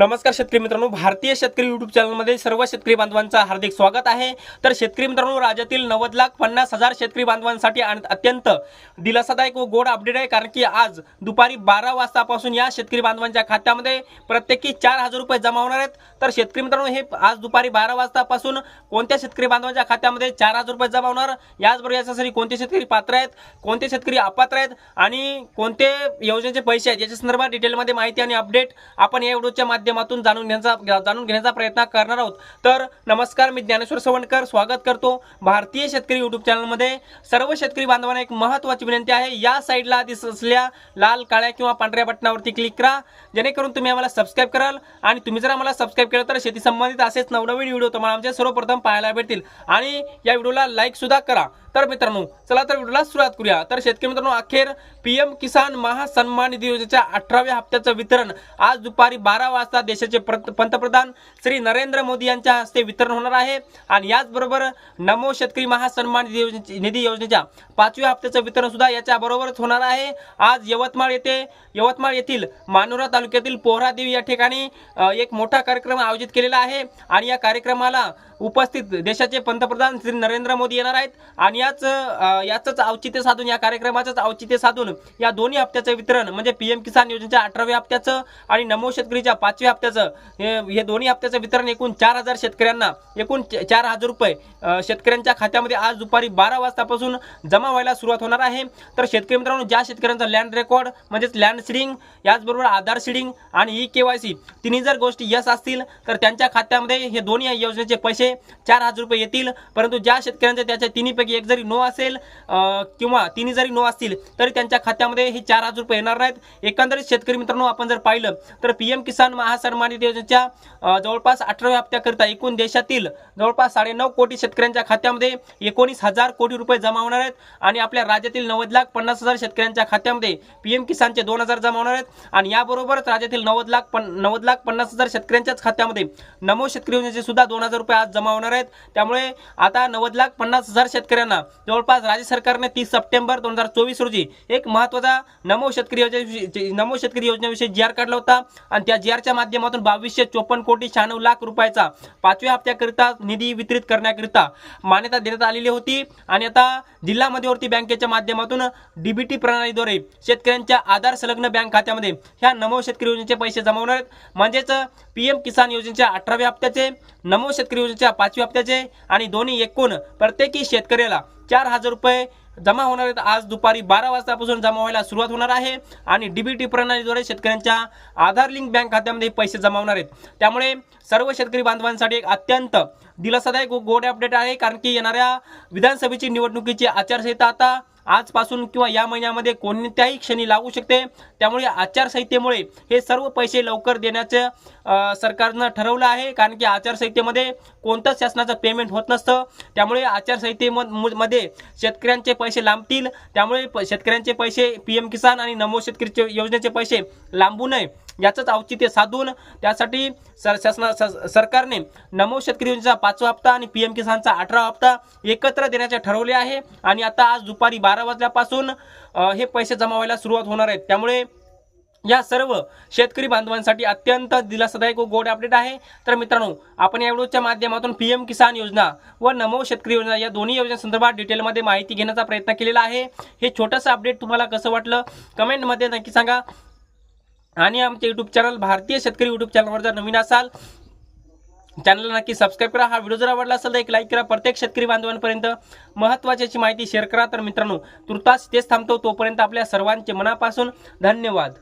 नमस्कार शेतकरी मित्रांनो भारतीय शेतकरी युट्यूब चॅनलमध्ये सर्व शेतकरी बांधवांचं हार्दिक स्वागत आहे. तर शेतकरी मित्रांनो राज्यातील नव्वद लाख पन्नास हजार शेतकरी बांधवांसाठी आणि अत्यंत दिलासादायक व गोड अपडेट आहे कारण की आज दुपारी बारा वाजतापासून या शेतकरी बांधवांच्या खात्यामध्ये प्रत्येकी चार हजार रुपये जमा होणार आहेत. तर शेतकरी मित्रांनो हे आज दुपारी बारा वाजतापासून कोणत्या शेतकरी बांधवांच्या खात्यामध्ये चार हजार रुपये जमा होणार? याचबरोबर याच्यासाठी कोणते शेतकरी पात्र आहेत? कोणते शेतकरी अपात्र आहेत? आणि कोणते योजनेचे पैसे आहेत? याच्या संदर्भात डिटेलमध्ये माहिती आणि अपडेट आपण या व्हिडिओच्या माध्यमातून जाणून घेण्याचा जाणून घेण्याचा प्रयत्न करणार आहोत. तर नमस्कार मी ज्ञानेश्वर सवणकर. स्वागत करतो भारतीय शेतकरी युट्यूब चॅनलमध्ये. सर्व शेतकरी बांधवांना एक महत्त्वाची विनंती आहे. या साईडला दिसत असलेल्या लाल काळ्या किंवा पांढऱ्या बटनावरती क्लिक करा. जेणेकरून तुम्ही आम्हाला सबस्क्राईब कराल आणि तुम्ही जर आम्हाला सबस्क्राईब केलं तर शेती संबंधित असेच नवनवीन व्हिडिओ तुम्हाला आमचे सर्वप्रथम पाहायला भेटतील. आणि या व्हिडिओला लाईकसुद्धा करा. तर मित्रांनो चला तर व्हिडिओला सुरुवात करूया. तर शेतकरी मित्रांनो अखेर पीएम किसान महासन्मान निधी योजनेच्या अठराव्या हप्त्याचं वितरण आज दुपारी बारा वाजता देशाचे प्रत- पंतप्रधान श्री नरेंद्र मोदी यांच्या हस्ते वितरण होणार आहे. आणि याचबरोबर नमो शेतकरी महासन्मान निधी निधी योजनेच्या पाचव्या हप्त्याचं वितरण सुद्धा याच्या बरोबरच होणार आहे. आज यवतमाळ येथे यवतमाळ येथील मानोरा तालुक्यातील पोहरादेवी या ठिकाणी एक मोठा कार्यक्रम आयोजित केलेला आहे. आणि या कार्यक्रमाला उपस्थित देशाचे पंतप्रधान श्री नरेंद्र मोदी येणार आहेत. आणि याच अ, याचंच औचित्य साधून या कार्यक्रमाचंच औचित्य साधून या दोन्ही हप्त्याचं वितरण म्हणजे पीएम किसान योजनेच्या अठराव्या हप्त्याचं आणि नमो शेतकरीच्या पाचव्या हप्त्याचं हे दोन्ही हप्त्याचं वितरण एकूण चार हजार शेतकऱ्यांना एकूण चार हजार रुपये शेतकऱ्यांच्या खात्यामध्ये आज दुपारी बारा वाजतापासून जमा व्हायला सुरुवात होणार आहे. तर शेतकरी मित्रांनो ज्या शेतकऱ्यांचा लँड रेकॉर्ड म्हणजेच लँड सिडिंग याचबरोबर आधार सिडिंग आणि ई के वाय सी तिन्ही जर गोष्टी यस असतील तर त्यांच्या खात्यामध्ये हे दोन्ही योजनेचे पैसे चार हजार रुपये येतील. परंतु ज्या शेतकऱ्यांचे त्याच्या तिन्हीपैकी एक जरी नो असेल किंवा तिन्ही जरी नो असतील तरी त्यांच्या खात्यामध्ये हे चार हजार रुपये येणार नाहीत. एकंदरीत शेतकरी मित्रांनो आपण जर पाहिलं तर पीएम किसान महासन्मान योजनेच्या जवळपास अठराव्या हप्त्याकरिता एकूण देशातील जवळपास साडेनऊ कोटी शेतकऱ्यांच्या खात्यामध्ये एकोणीस हजार कोटी रुपये जमा होणार आहेत. आणि आपल्या राज्यातील नव्वद लाख पन्नास हजार शेतकऱ्यांच्या खात्यामध्ये पीएम किसानचे दोन हजार जमा होणार आहेत. आणि याबरोबरच राज्यातील नव्वद लाख पन नव्वद लाख पन्नास हजार शेतकऱ्यांच्याच खात्यामध्ये नमो शेतकरी योजनेचे सुद्धा दोन हजार रुपये आज जमा होणार आहेत. त्यामुळे आता नव्वद लाख पन्नास हजार शेतकऱ्यांना जवळपास राज्य सरकारने तीस सप्टेंबर दोन हजार चोवीस रोजी एक महत्त्वाचा नमो शेतकरी योजने नमो शेतकरी योजनेविषयी जी आर काढला होता. आणि त्या जी आरच्या माध्यमातून बावीसशे चोपन्न कोटी शहाण्णव लाख रुपयाचा पाचव्या हप्त्याकरिता निधी वितरित करण्याकरिता मान्यता देण्यात आलेली होती. आणि आता जिल्हा मध्यवर्ती बँकेच्या माध्यमातून डीबीटी प्रणालीद्वारे शेतकऱ्यांच्या आधार संलग्न बँक खात्यामध्ये ह्या नमो शेतकरी योजनेचे पैसे जमा होणार आहेत. म्हणजेच पीएम किसान योजनेच्या अठराव्या हप्त्याचे नमो शेतकरी योजनेच्या पाचव्या हप्त्याचे आणि दोन्ही एकूण प्रत्येकी शेतकऱ्याला चार हजार रुपये जमा होणार आहेत. आज दुपारी बारा वाजतापासून जमा व्हायला सुरुवात होणार आहे आणि डीबीटी प्रणालीद्वारे शेतकऱ्यांच्या आधार लिंक बँक खात्यामध्ये पैसे जमा होणार आहेत. त्यामुळे सर्व शेतकरी बांधवांसाठी एक अत्यंत दिलासादायक गोड अपडेट आहे कारण की येणाऱ्या विधानसभेची निवडणुकीची आचारसंहिता आता आजपासून किंवा या महिन्यामध्ये कोणत्याही क्षणी लागू शकते. त्यामुळे आचारसंहितेमुळे हे सर्व पैसे लवकर देण्याचं सरकारनं ठरवलं आहे. कारण की आचारसंहितेमध्ये कोणतंच शासनाचं पेमेंट होत नसतं. त्यामुळे आचारसंहितेमध्ये शेतकऱ्यांचे पैसे लांबतील. त्यामुळे प- शेतकऱ्यांचे पैसे पी एम किसान आणि नमो शेतकरी योजनेचे पैसे लांबू नये. याचंच औचित्य साधून त्यासाठी सर शासना स- सरकारने नमो शेतकरी योजनेचा पाचवा हप्ता आणि पी एम किसानचा अठरा हप्ता एकत्र देण्याचे ठरवले आहे. आणि आता आज दुपारी बारा वाजल्यापासून हे पैसे जमा व्हायला सुरुवात होणार आहेत. त्यामुळे या सर्व शेतकरी बांधवांसाठी अत्यंत दिलासादायक व गोड अपडेट आहे. तर मित्रांनो आपण या व्हिडिओच्या माध्यमातून पी एम किसान योजना व नमो शेतकरी योजना या दोन्ही योजनेसंदर्भात डिटेलमध्ये माहिती घेण्याचा प्रयत्न केलेला आहे. हे छोटंसं अपडेट तुम्हाला कसं वाटलं? कमेंटमध्ये नक्की सांगा. आणि आमचे यूट्यूब चॅनल भारतीय शेतकरी यूट्यूब चॅनलवर जर नवीन असाल चॅनलला नक्की सबस्क्राईब करा. हा व्हिडिओ जर आवडला असेल तर एक लाईक करा. प्रत्येक शेतकरी बांधवांपर्यंत महत्त्वाची माहिती शेअर करा. तर मित्रांनो तुर्तास तेच थांबतो. तोपर्यंत आपल्या सर्वांचे मनापासून धन्यवाद.